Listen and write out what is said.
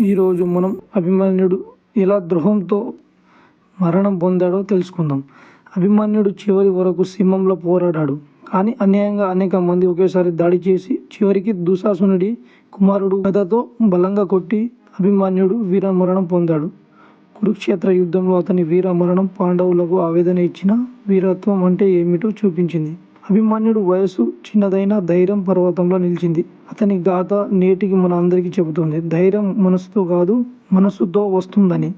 ఈరోజు మనం అభిమన్యుడు ఎలా ద్రోహంతో మరణం పొందాడో తెలుసుకుందాం. అభిమన్యుడు చివరి వరకు సింహంలో పోరాడాడు. కానీ అన్యాయంగా అనేక మంది ఒకేసారి దాడి చేసి చివరికి దుశాసునుడి కుమారుడు గదతో బలంగా కొట్టి అభిమన్యుడు వీరమరణం పొందాడు. కురుక్షేత్ర యుద్ధంలో అతని వీరమరణం పాండవులకు ఆవేదన ఇచ్చిన వీరత్వం అంటే ఏమిటో చూపించింది. అభిమన్యుడు వయసు చిన్నదైనా ధైర్యం పర్వతంలో నిలిచింది. అతని గాథ నేటికి మన అందరికీ చెబుతుంది. ధైర్యం మనసుతో కాదు మనసుతో వస్తుందని.